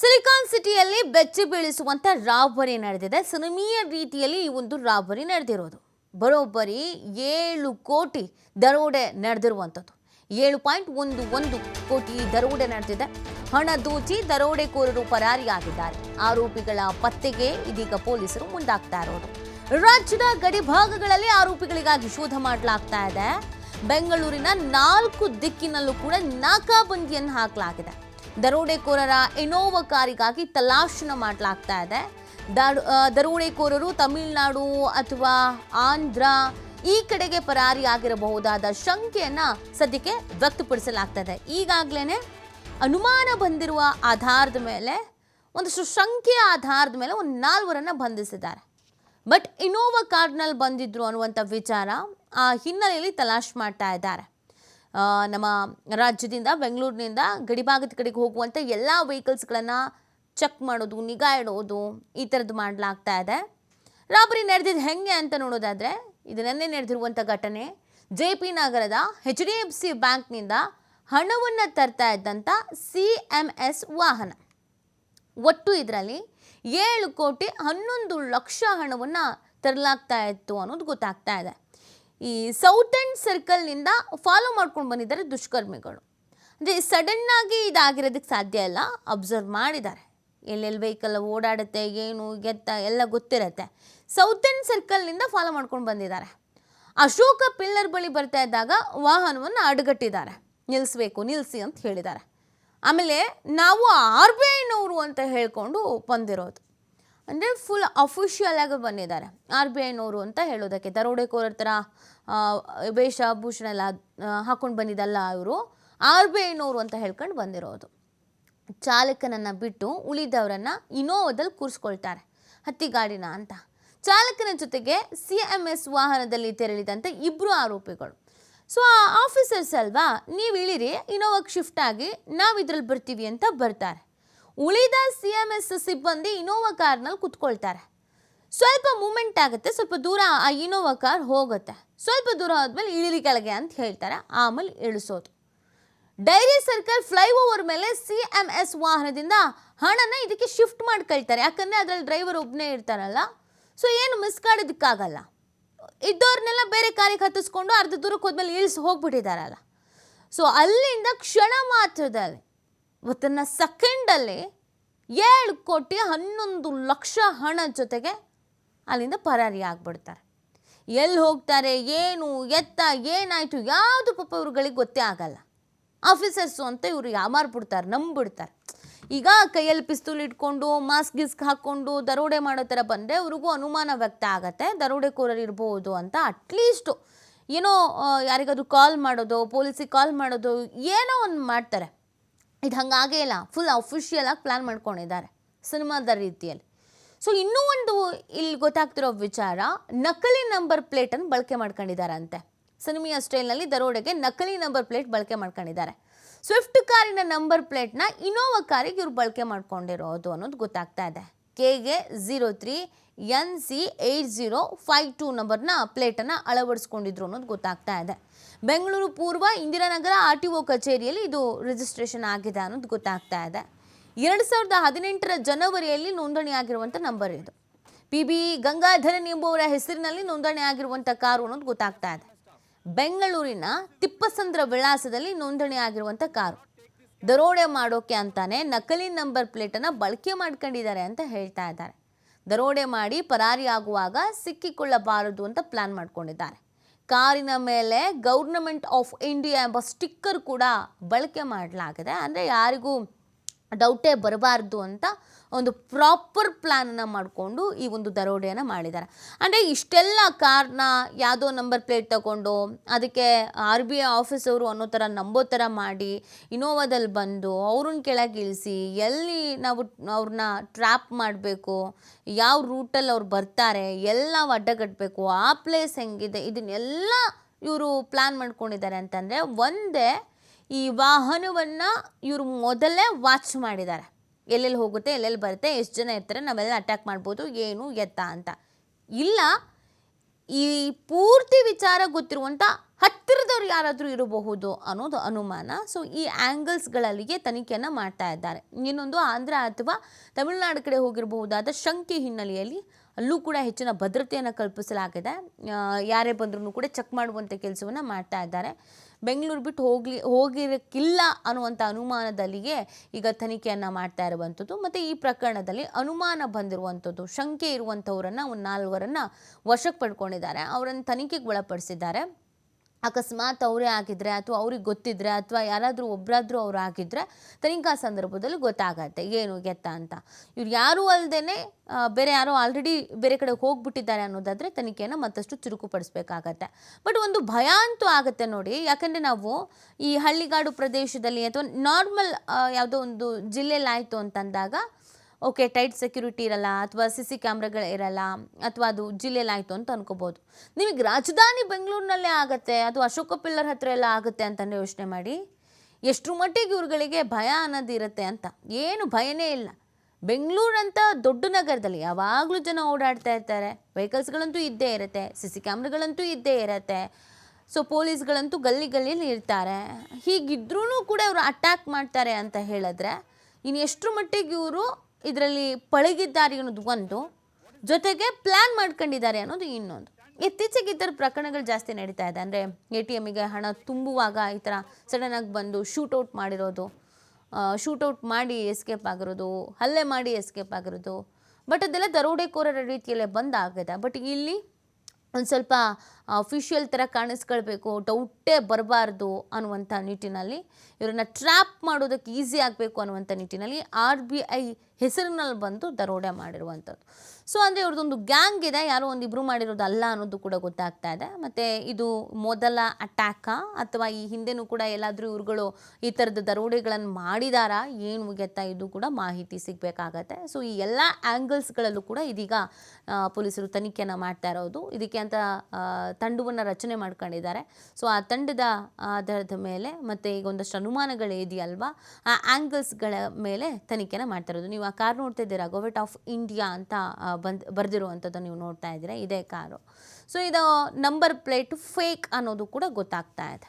Silicon ಸಿಟಿಯಲ್ಲಿ ಬೆಚ್ಚಿ ಬೀಳಿಸುವಂತ robbery ನಡೆದಿದೆ. ಸಿನಿಮೀಯ ರೀತಿಯಲ್ಲಿ ಈ ಒಂದು ರಾಬರಿ ನಡೆದಿರೋದು. ಬರೋಬ್ಬರಿ ಏಳು ಕೋಟಿ ದರೋಡೆ ನಡೆದಿರುವಂಥದ್ದು. ಏಳು ಪಾಯಿಂಟ್ ಒಂದು ಒಂದು ಕೋಟಿ ದರೋಡೆ ನಡೆದಿದೆ. ಹಣ ದೋಚಿ ದರೋಡೆಕೋರರು ಪರಾರಿಯಾಗಿದ್ದಾರೆ. ಆರೋಪಿಗಳ ಪತ್ತೆಗೆ ಇದೀಗ ಪೊಲೀಸರು ಮುಂದಾಗ್ತಾ ಇರೋದು. ರಾಜ್ಯದ ಗಡಿ ಭಾಗಗಳಲ್ಲಿ ಆರೋಪಿಗಳಿಗಾಗಿ ಶೋಧ ಮಾಡಲಾಗ್ತಾ ಇದೆ. ಬೆಂಗಳೂರಿನ ನಾಲ್ಕು ದಿಕ್ಕಿನಲ್ಲೂ ಕೂಡ ನಾಕಾಬಂದಿಯನ್ನು ಹಾಕಲಾಗಿದೆ. ದರೋಡೆಕೋರರ ಇನೋವಾ ಕಾರಿಗಾಗಿ ತಲಾಶನ ಮಾಡಲಾಗ್ತಾ ಇದೆ. ದರೋಡೆಕೋರರು ತಮಿಳುನಾಡು ಅಥವಾ ಆಂಧ್ರ ಈ ಕಡೆಗೆ ಪರಾರಿಯಾಗಿರಬಹುದಾದ ಶಂಕೆಯನ್ನ ಸದ್ಯಕ್ಕೆ ವ್ಯಕ್ತಪಡಿಸಲಾಗ್ತದೆ. ಈಗಾಗಲೇ ಅನುಮಾನ ಬಂದಿರುವ ಆಧಾರದ ಮೇಲೆ, ಒಂದಷ್ಟು ಶಂಕೆಯ ಆಧಾರದ ಮೇಲೆ ಒಂದು ನಾಲ್ವರನ್ನ ಬಂಧಿಸಿದ್ದಾರೆ. ಬಟ್ ಇನೋವಾ ಕಾರ್ಡ್ನಲ್ಲಿ ಬಂದಿದ್ರು ಅನ್ನುವಂಥ ವಿಚಾರ ಆ ಹಿನ್ನೆಲೆಯಲ್ಲಿ ತಲಾಶ್ ಮಾಡ್ತಾ ಇದ್ದಾರೆ. ನಮ್ಮ ರಾಜ್ಯದಿಂದ, ಬೆಂಗಳೂರಿನಿಂದ ಗಡಿಭಾಗದ ಕಡೆಗೆ ಹೋಗುವಂಥ ಎಲ್ಲ ವೆಹಿಕಲ್ಸ್ಗಳನ್ನು ಚೆಕ್ ಮಾಡೋದು, ನಿಗಾ ಇಡೋದು, ಈ ಥರದ್ದು ಮಾಡಲಾಗ್ತಾ ಇದೆ. ರಾಬರಿ ನಡೆದಿದ್ದು ಹೆಂಗೆ ಅಂತ ನೋಡೋದಾದರೆ, ಇದು ನೆನ್ನೆ ನಡೆದಿರುವಂಥ ಘಟನೆ. ಜೆ ಪಿ ನಗರದ ಎಚ್ ಡಿ ಎಫ್ ಸಿ ಬ್ಯಾಂಕ್ನಿಂದ ಹಣವನ್ನು ತರ್ತಾ ಇದ್ದಂಥ ಸಿ ಎಂ ಎಸ್ ವಾಹನ. ಒಟ್ಟು ಇದರಲ್ಲಿ ಏಳು ಕೋಟಿ ಹನ್ನೊಂದು ಲಕ್ಷ ಹಣವನ್ನು ತರಲಾಗ್ತಾ ಇತ್ತು ಅನ್ನೋದು ಗೊತ್ತಾಗ್ತಾ ಇದೆ. ಈ ಸೌತ್ ಎಂಡ್ ಸರ್ಕಲ್ನಿಂದ ಫಾಲೋ ಮಾಡ್ಕೊಂಡು ಬಂದಿದ್ದಾರೆ ದುಷ್ಕರ್ಮಿಗಳು. ಅಂದರೆ ಸಡನ್ನಾಗಿ ಇದಾಗಿರೋದಕ್ಕೆ ಸಾಧ್ಯ ಇಲ್ಲ. ಅಬ್ಸರ್ವ್ ಮಾಡಿದ್ದಾರೆ. ಎಲ್ಲೆಲ್ಲಿ ವೆಹಿಕಲ್ ಓಡಾಡುತ್ತೆ, ಏನು ಎತ್ತ ಎಲ್ಲ ಗೊತ್ತಿರತ್ತೆ. ಸೌತ್ ಎಂಡ್ ಸರ್ಕಲ್ನಿಂದ ಫಾಲೋ ಮಾಡ್ಕೊಂಡು ಬಂದಿದ್ದಾರೆ. ಅಶೋಕ ಪಿಲ್ಲರ್ ಬಳಿ ಬರ್ತಾ ಇದ್ದಾಗ ವಾಹನವನ್ನು ಅಡ್ಗಟ್ಟಿದ್ದಾರೆ. ನಿಲ್ಲಿಸ್ಬೇಕು ನಿಲ್ಲಿಸಿ ಅಂತ ಹೇಳಿದ್ದಾರೆ. ಆಮೇಲೆ ನಾವು ಆರ್ ಬಿ ಐನವರು ಅಂತ ಹೇಳ್ಕೊಂಡು ಬಂದಿರೋದು. ಅಂದರೆ ಫುಲ್ ಅಫಿಷಿಯಲ್ ಆಗಿ ಬಂದಿದ್ದಾರೆ. ಆರ್ ಬಿ ಐನವರು ಅಂತ ಹೇಳೋದಕ್ಕೆ ದರೋಡೆಕೋರರ ಥರ ವೇಷಭೂಷಣ ಎಲ್ಲ ಹಾಕೊಂಡು ಬಂದಿದ್ದಲ್ಲ ಇವರು. ಆರ್ ಬಿ ಐನವರು ಅಂತ ಹೇಳ್ಕೊಂಡು ಬಂದಿರೋದು. ಚಾಲಕನನ್ನು ಬಿಟ್ಟು ಉಳಿದವರನ್ನ ಇನೋವಾದಲ್ಲಿ ಕೂರಿಸ್ಕೊಳ್ತಾರೆ. ಹತ್ತಿಗಾಡಿನ ಅಂತ. ಚಾಲಕನ ಜೊತೆಗೆ ಸಿ ಎಂ ಎಸ್ ವಾಹನದಲ್ಲಿ ತೆರಳಿದಂಥ ಇಬ್ಬರು ಆರೋಪಿಗಳು. ಸೊ ಆ ಆಫೀಸರ್ಸ್ ಅಲ್ವಾ ನೀವು ಇಳಿರಿ ಇನೋವಾಗ ಶಿಫ್ಟ್ ಆಗಿ ನಾವು ಇದ್ರಲ್ಲಿ ಬರ್ತೀವಿ ಅಂತ ಬರ್ತಾರೆ. ಉಳಿದ ಸಿ ಎಂ ಎಸ್ ಸಿಬ್ಬಂದಿ ಇನೋವಾ ಕಾರ್ನಲ್ಲಿ ಕುತ್ಕೊಳ್ತಾರೆ. ಸ್ವಲ್ಪ ಮೂಮೆಂಟ್ ಆಗುತ್ತೆ, ಸ್ವಲ್ಪ ದೂರ ಆ ಇನೋವಾ ಕಾರ್ ಹೋಗುತ್ತೆ. ಸ್ವಲ್ಪ ದೂರ ಆದ್ಮೇಲೆ ಇಳಿಲಿ ಕೆಳಗೆ ಅಂತ ಹೇಳ್ತಾರೆ, ಆಮೇಲೆ ಇಳಿಸೋದು. ಡೈರಿ ಸರ್ಕಲ್ ಫ್ಲೈಓವರ್ ಮೇಲೆ ಸಿ ಎಂ ಎಸ್ ವಾಹನದಿಂದ ಹಣನ ಇದಕ್ಕೆ ಶಿಫ್ಟ್ ಮಾಡ್ಕೊಳ್ತಾರೆ. ಯಾಕಂದರೆ ಅದರಲ್ಲಿ ಡ್ರೈವರ್ ಒಬ್ಬನೇ ಇರ್ತಾರಲ್ಲ ಸೊ ಏನು ಮಿಸ್ ಮಾಡೋದಕ್ಕಾಗಲ್ಲ ಇದ್ದವ್ರನ್ನೆಲ್ಲ ಬೇರೆ ಕಾರಿಗೆ ಹತ್ತಿಸ್ಕೊಂಡು ಅರ್ಧ ದೂರಕ್ಕೆ ಹೋದ್ಮೇಲೆ ಇಳಿಸಿ ಹೋಗ್ಬಿಟ್ಟಿದ್ದಾರಲ್ಲ ಸೊ ಅಲ್ಲಿಂದ ಕ್ಷಣ ಮಾತ್ರದಲ್ಲಿ ಇವತ್ತಿನ ಸೆಕೆಂಡಲ್ಲಿ ಏಳು ಕೋಟಿ ಹನ್ನೊಂದು ಲಕ್ಷ ಹಣ ಜೊತೆಗೆ ಅಲ್ಲಿಂದ ಪರಾರಿ ಆಗ್ಬಿಡ್ತಾರೆ. ಎಲ್ಲಿ ಹೋಗ್ತಾರೆ, ಏನು, ಎತ್ತ, ಏನಾಯಿತು, ಯಾವುದು ಪಾಪ ಇವ್ರುಗಳಿಗೆ ಗೊತ್ತೇ ಆಗಲ್ಲ. ಆಫೀಸರ್ಸು ಅಂತ ಇವರು ಯಾಮಾರ್ಬಿಡ್ತಾರೆ ನಂಬಿಡ್ತಾರೆ ಈಗ ಕೈಯಲ್ಲಿ ಪಿಸ್ತೂಲ್ ಇಟ್ಕೊಂಡು, ಮಾಸ್ಕ್ ಗಿಸ್ಕ್ ಹಾಕ್ಕೊಂಡು ದರೋಡೆ ಮಾಡೋ ಥರ ಬಂದರೆ ಅವ್ರಿಗೂ ಅನುಮಾನ ವ್ಯಕ್ತ ಆಗತ್ತೆ. ದರೋಡೆಕೋರರು ಇರ್ಬೋದು ಅಂತ ಅಟ್ಲೀಸ್ಟು ಏನೋ ಯಾರಿಗಾದ್ರೂ ಕಾಲ್ ಮಾಡೋದು ಪೊಲೀಸಿಗೆ ಕಾಲ್ ಮಾಡೋದು ಏನೋ ಒಂದು ಮಾಡ್ತಾರೆ. ಇದು ಹಂಗಾಗೇ ಇಲ್ಲ. ಫುಲ್ ಅಫಿಷಿಯಲ್ ಆಗಿ ಪ್ಲ್ಯಾನ್ ಮಾಡ್ಕೊಂಡಿದ್ದಾರೆ ಸಿನಿಮಾದ ರೀತಿಯಲ್ಲಿ. ಸೊ ಇನ್ನೂ ಒಂದು ಇಲ್ಲಿ ಗೊತ್ತಾಗ್ತಿರೋ ವಿಚಾರ, ನಕಲಿ ನಂಬರ್ ಪ್ಲೇಟನ್ನು ಬಳಕೆ ಮಾಡ್ಕೊಂಡಿದ್ದಾರಂತೆ. ಸಿನಿಮಿಯ ಸ್ಟೈಲ್ನಲ್ಲಿ ದರೋಡೆಗೆ ನಕಲಿ ನಂಬರ್ ಪ್ಲೇಟ್ ಬಳಕೆ ಮಾಡ್ಕೊಂಡಿದ್ದಾರೆ. ಸ್ವಿಫ್ಟ್ ಕಾರಿನ ನಂಬರ್ ಪ್ಲೇಟ್ನ ಇನೋವಾ ಕಾರಿಗೆ ಇವ್ರು ಬಳಕೆ ಮಾಡ್ಕೊಂಡಿರೋದು ಅನ್ನೋದು ಗೊತ್ತಾಗ್ತಾ ಇದೆ. ಕೆಗೆ zero three N C eight zero five two ನಂಬರ್ನ ಪ್ಲೇಟನ್ನು ಅಳವಡಿಸ್ಕೊಂಡಿದ್ರು ಅನ್ನೋದು ಗೊತ್ತಾಗ್ತಾ ಇದೆ. ಬೆಂಗಳೂರು ಪೂರ್ವ ಇಂದಿರಾನಗರ ಆರ್ ಟಿ ಒ ಕಚೇರಿಯಲ್ಲಿ ಇದು ರಿಜಿಸ್ಟ್ರೇಷನ್ ಆಗಿದೆ ಅನ್ನೋದು ಗೊತ್ತಾಗ್ತಾ ಇದೆ. ಎರಡು ಸಾವಿರದ ಹದಿನೆಂಟರ ಜನವರಿಯಲ್ಲಿ ನೋಂದಣಿಯಾಗಿರುವಂಥ ನಂಬರ್ ಇದು. ಪಿ ಬಿ ಗಂಗಾಧರನ್ ಎಂಬುವರ ಹೆಸರಿನಲ್ಲಿ ನೋಂದಣಿ ಆಗಿರುವಂಥ ಕಾರು ಅನ್ನೋದು ಗೊತ್ತಾಗ್ತಾ ಇದೆ. ಬೆಂಗಳೂರಿನ ತಿಪ್ಪಸಂದ್ರ ವಿಳಾಸದಲ್ಲಿ ನೋಂದಣಿ ಆಗಿರುವಂಥ ಕಾರು. ದರೋಡೆ ಮಾಡೋಕೆ ಅಂತಾನೆ ನಕಲಿ ನಂಬರ್ ಪ್ಲೇಟನ್ನು ಬಳಕೆ ಮಾಡ್ಕೊಂಡಿದ್ದಾರೆ ಅಂತ ಹೇಳ್ತಾ ಇದ್ದಾರೆ. ದರೋಡೆ ಮಾಡಿ ಪರಾರಿಯಾಗುವಾಗ ಸಿಕ್ಕಿಕೊಳ್ಳಬಾರದು ಅಂತ ಪ್ಲಾನ್ ಮಾಡ್ಕೊಂಡಿದ್ದಾರೆ. ಕಾರಿನ ಮೇಲೆ ಗೌರ್ನಮೆಂಟ್ ಆಫ್ ಇಂಡಿಯಾ ಎಂಬ ಸ್ಟಿಕ್ಕರ್ ಕೂಡ ಬಳಕೆ ಮಾಡಲಾಗಿದೆ. ಅಂದರೆ ಯಾರಿಗೂ ಡೌಟೇ ಬರಬಾರ್ದು ಅಂತ ಒಂದು ಪ್ರಾಪರ್ ಪ್ಲ್ಯಾನನ್ನು ಮಾಡಿಕೊಂಡು ಈ ಒಂದು ದರೋಡೆಯನ್ನು ಮಾಡಿದ್ದಾರೆ. ಅಂದರೆ ಇಷ್ಟೆಲ್ಲ ಕಾರ್ನ ಯಾವುದೋ ನಂಬರ್ ಪ್ಲೇಟ್ ತಗೊಂಡು ಅದಕ್ಕೆ ಆರ್ ಬಿ ಐ ಆಫೀಸವರು ಅನ್ನೋ ಥರ ನಂಬೋ ಥರ ಮಾಡಿ ಇನೋವಾದಲ್ಲಿ ಬಂದು ಅವ್ರನ್ನ ಕೆಳಗೆ ಇಳಿಸಿ ಎಲ್ಲಿ ನಾವು ಅವ್ರನ್ನ ಟ್ರ್ಯಾಪ್ ಮಾಡಬೇಕು, ಯಾವ ರೂಟಲ್ಲಿ ಅವ್ರು ಬರ್ತಾರೆ, ಎಲ್ಲ ಅಡ್ಡಗಟ್ಟಬೇಕು ಆ ಪ್ಲೇಸ್ ಹೆಂಗಿದೆ, ಇದನ್ನೆಲ್ಲ ಇವರು ಪ್ಲ್ಯಾನ್ ಮಾಡ್ಕೊಂಡಿದ್ದಾರೆ ಅಂತಂದರೆ ಒಂದೇ ಈ ವಾಹನವನ್ನು ಇವರು ಮೊದಲೇ ವಾಚ್ ಮಾಡಿದ್ದಾರೆ ಎಲ್ಲೆಲ್ಲಿ ಹೋಗುತ್ತೆ, ಎಲ್ಲೆಲ್ಲಿ ಬರುತ್ತೆ, ಎಷ್ಟು ಜನ ಇರ್ತಾರೆ, ನಾವೆಲ್ಲ ಅಟ್ಯಾಕ್ ಮಾಡ್ಬೋದು, ಏನು ಎತ್ತ ಅಂತ. ಇಲ್ಲ, ಈ ಪೂರ್ತಿ ವಿಚಾರ ಗೊತ್ತಿರುವಂಥ ಹತ್ತಿರದವ್ರು ಯಾರಾದರೂ ಇರಬಹುದು ಅನ್ನೋದು ಅನುಮಾನ. ಸೊ ಈ ಆ್ಯಂಗಲ್ಸ್ಗಳಲ್ಲಿಗೆ ತನಿಖೆಯನ್ನು ಮಾಡ್ತಾ ಇದ್ದಾರೆ. ಇನ್ನೊಂದು ಆಂಧ್ರ ಅಥವಾ ತಮಿಳುನಾಡು ಕಡೆ ಹೋಗಿರಬಹುದಾದ ಶಂಕೆ ಹಿನ್ನೆಲೆಯಲ್ಲಿ ಅಲ್ಲೂ ಕೂಡ ಹೆಚ್ಚಿನ ಭದ್ರತೆಯನ್ನು ಕಲ್ಪಿಸಲಾಗಿದೆ. ಯಾರೇ ಬಂದ್ರೂ ಕೂಡ ಚೆಕ್ ಮಾಡುವಂಥ ಕೆಲಸವನ್ನು ಮಾಡ್ತಾ ಇದ್ದಾರೆ. ಬೆಂಗಳೂರು ಬಿಟ್ಟು ಹೋಗ್ಲಿ, ಹೋಗಿರಕ್ಕಿಲ್ಲ ಅನ್ನುವಂಥ ಅನುಮಾನದಲ್ಲಿಯೇ ಈಗ ತನಿಖೆಯನ್ನು ಮಾಡ್ತಾ ಇರುವಂಥದ್ದು ಮತ್ತು ಈ ಪ್ರಕರಣದಲ್ಲಿ ಅನುಮಾನ ಬಂದಿರುವಂಥದ್ದು ಶಂಕೆ ಇರುವಂಥವರನ್ನು ಒಂದು ನಾಲ್ವರನ್ನು ವಶಕ್ಕೆ ಪಡ್ಕೊಂಡಿದ್ದಾರೆ. ಅವರನ್ನು ತನಿಖೆಗೆ ಒಳಪಡಿಸಿದ್ದಾರೆ. ಅಕಸ್ಮಾತ್ ಅವರೇ ಆಗಿದ್ರೆ ಅಥವಾ ಅವ್ರಿಗೆ ಗೊತ್ತಿದ್ರೆ ಅಥವಾ ಯಾರಾದರೂ ಒಬ್ಬರಾದರೂ ಅವ್ರು ಆಗಿದ್ರೆ ತನಿಖಾ ಸಂದರ್ಭದಲ್ಲಿ ಗೊತ್ತಾಗತ್ತೆ. ಏನು ಗೆತ್ತ ಅಂತ. ಇವ್ರು ಯಾರೂ ಅಲ್ಲದೆ ಬೇರೆ ಯಾರೋ ಆಲ್ರೆಡಿ ಬೇರೆ ಕಡೆ ಹೋಗ್ಬಿಟ್ಟಿದ್ದಾರೆ ಅನ್ನೋದಾದರೆ ತನಿಖೆಯನ್ನು ಮತ್ತಷ್ಟು ಚುರುಕುಪಡಿಸ್ಬೇಕಾಗತ್ತೆ. ಬಟ್ ಒಂದು ಭಯ ಅಂತೂ ಆಗುತ್ತೆ ನೋಡಿ. ಯಾಕಂದರೆ ನಾವು ಈ ಹಳ್ಳಿಗಾಡು ಪ್ರದೇಶದಲ್ಲಿ ಅಥವಾ ನಾರ್ಮಲ್ ಯಾವುದೋ ಒಂದು ಜಿಲ್ಲೆಯಲ್ಲಿ ಆಯಿತು ಅಂತಂದಾಗ ಓಕೆ ಟೈಟ್ ಸೆಕ್ಯೂರಿಟಿ ಇರಲ್ಲ, ಅಥವಾ ಸಿ ಸಿ ಕ್ಯಾಮ್ರಾಗಳು ಇರಲ್ಲ, ಅಥವಾ ಅದು ಜಿಲ್ಲೆಯಲ್ಲಿ ಆಯಿತು ಅಂತ ಅನ್ಕೋಬೋದು. ನಿಮಗೆ ರಾಜಧಾನಿ ಬೆಂಗಳೂರಿನಲ್ಲೇ ಆಗುತ್ತೆ, ಅದು ಅಶೋಕ ಪಿಲ್ಲರ್ ಹತ್ರ ಎಲ್ಲ ಆಗುತ್ತೆ ಅಂತಲೇ ಯೋಚನೆ ಮಾಡಿ. ಎಷ್ಟರ ಮಟ್ಟಿಗೆ ಇವ್ರುಗಳಿಗೆ ಭಯ ಅನ್ನೋದು ಇರುತ್ತೆ ಅಂತ. ಏನು ಭಯನೇ ಇಲ್ಲ. ಬೆಂಗಳೂರಂತ ದೊಡ್ಡ ನಗರದಲ್ಲಿ ಯಾವಾಗಲೂ ಜನ ಓಡಾಡ್ತಾ ಇರ್ತಾರೆ. ವೆಹಿಕಲ್ಸ್ಗಳಂತೂ ಇದ್ದೇ ಇರುತ್ತೆ ಸಿ ಸಿ ಕ್ಯಾಮ್ರಾಗಳಂತೂ ಇದ್ದೇ ಇರುತ್ತೆ. ಸೊ ಪೊಲೀಸ್ಗಳಂತೂ ಗಲ್ಲಿ ಗಲ್ಲಿಯಲ್ಲಿ ಇರ್ತಾರೆ. ಹೀಗಿದ್ರೂ ಕೂಡ ಇವರು ಅಟ್ಯಾಕ್ ಮಾಡ್ತಾರೆ ಅಂತ ಹೇಳಿದ್ರೆ ಇನ್ನು ಎಷ್ಟರ ಮಟ್ಟಿಗೆ ಇವರು ಇದರಲ್ಲಿ ಪಳಗಿದ್ದಾರೆ ಅನ್ನೋದು ಒಂದು, ಜೊತೆಗೆ ಪ್ಲ್ಯಾನ್ ಮಾಡ್ಕೊಂಡಿದ್ದಾರೆ ಅನ್ನೋದು ಇನ್ನೊಂದು. ಇತ್ತೀಚೆಗೆ ಈ ಥರ ಪ್ರಕರಣಗಳು ಜಾಸ್ತಿ ನಡೀತಾ ಇದೆ. ಅಂದರೆ ಎ ಟಿ ಎಮ್ಮಿಗೆ ಹಣ ತುಂಬುವಾಗ ಈ ಥರ ಸಡನ್ನಾಗಿ ಬಂದು ಶೂಟೌಟ್ ಮಾಡಿರೋದು ಶೂಟೌಟ್ ಮಾಡಿ ಎಸ್ಕೇಪ್ ಆಗಿರೋದು, ಹಲ್ಲೆ ಮಾಡಿ ಎಸ್ಕೇಪ್ ಆಗಿರೋದು. ಬಟ್ ಅದೆಲ್ಲ ದರೋಡೆಕೋರರ ರೀತಿಯಲ್ಲೇ ಬಂದಾಗಿದೆ ಬಟ್ ಇಲ್ಲಿ ಒಂದು ಸ್ವಲ್ಪ ಅಫಿಷಿಯಲ್ ಥರ ಕಾಣಿಸ್ಕೊಳ್ಬೇಕು ಡೌಟೇ ಬರಬಾರ್ದು ಅನ್ನುವಂಥ ನಿಟ್ಟಿನಲ್ಲಿ, ಇವರನ್ನ ಟ್ರ್ಯಾಪ್ ಮಾಡೋದಕ್ಕೆ ಈಸಿ ಆಗಬೇಕು ಅನ್ನುವಂಥ ನಿಟ್ಟಿನಲ್ಲಿ ಆರ್ ಬಿ ಐ ಹೆಸರಿನಲ್ಲಿ ಬಂದು ದರೋಡೆ ಮಾಡಿರುವಂಥದ್ದು. ಸೊ ಅಂದರೆ ಇವ್ರದ್ದೊಂದು ಗ್ಯಾಂಗ್ ಇದೆ, ಯಾರೋ ಒಂದು ಮಾಡಿರೋದು ಅಲ್ಲ ಅನ್ನೋದು ಕೂಡ ಗೊತ್ತಾಗ್ತಾ ಇದೆ. ಮತ್ತು ಇದು ಮೊದಲ ಅಟ್ಯಾಕಾ ಅಥವಾ ಈ ಹಿಂದೆನೂ ಕೂಡ ಎಲ್ಲಾದರೂ ಇವ್ರುಗಳು ಈ ಥರದ ದರೋಡೆಗಳನ್ನು ಮಾಡಿದಾರಾ? ಏನು ಮುಗಿಯತ್ತಾ? ಇದು ಕೂಡ ಮಾಹಿತಿ ಸಿಗಬೇಕಾಗತ್ತೆ. ಸೊ ಈ ಎಲ್ಲ ಆ್ಯಂಗಲ್ಸ್ಗಳಲ್ಲೂ ಕೂಡ ಇದೀಗ ಪೊಲೀಸರು ತನಿಖೆಯನ್ನು ಮಾಡ್ತಾ ಇರೋದು. ಇದಕ್ಕೆ ಅಂತ ತಂಡವನ್ನು ರಚನೆ ಮಾಡ್ಕೊಂಡಿದ್ದಾರೆ. ಸೊ ಆ ತಂಡದ ಆಧಾರದ ಮೇಲೆ ಮತ್ತು ಈಗ ಒಂದಷ್ಟು ಅನುಮಾನಗಳು ಇದೆಯಲ್ವಾ? ಆ ಆ್ಯಂಗಲ್ಸ್ಗಳ ಮೇಲೆ ತನಿಖೆನ ಮಾಡ್ತಾ ಇರೋದು. ನೀವು ಆ ಕಾರ್ ನೋಡ್ತಾ ಇದ್ದೀರಾ? ಗೋವೆಟ್ ಆಫ್ ಇಂಡಿಯಾ ಅಂತ ಬಂದು, ಬರೆದಿರುವಂಥದ್ದು ನೀವು ನೋಡ್ತಾ ಇದ್ದೀರಾ? ಇದೇ ಕಾರು. ಸೊ ಇದು ನಂಬರ್ ಪ್ಲೇಟ್ ಫೇಕ್ ಅನ್ನೋದು ಕೂಡ ಗೊತ್ತಾಗ್ತಾ ಇದೆ.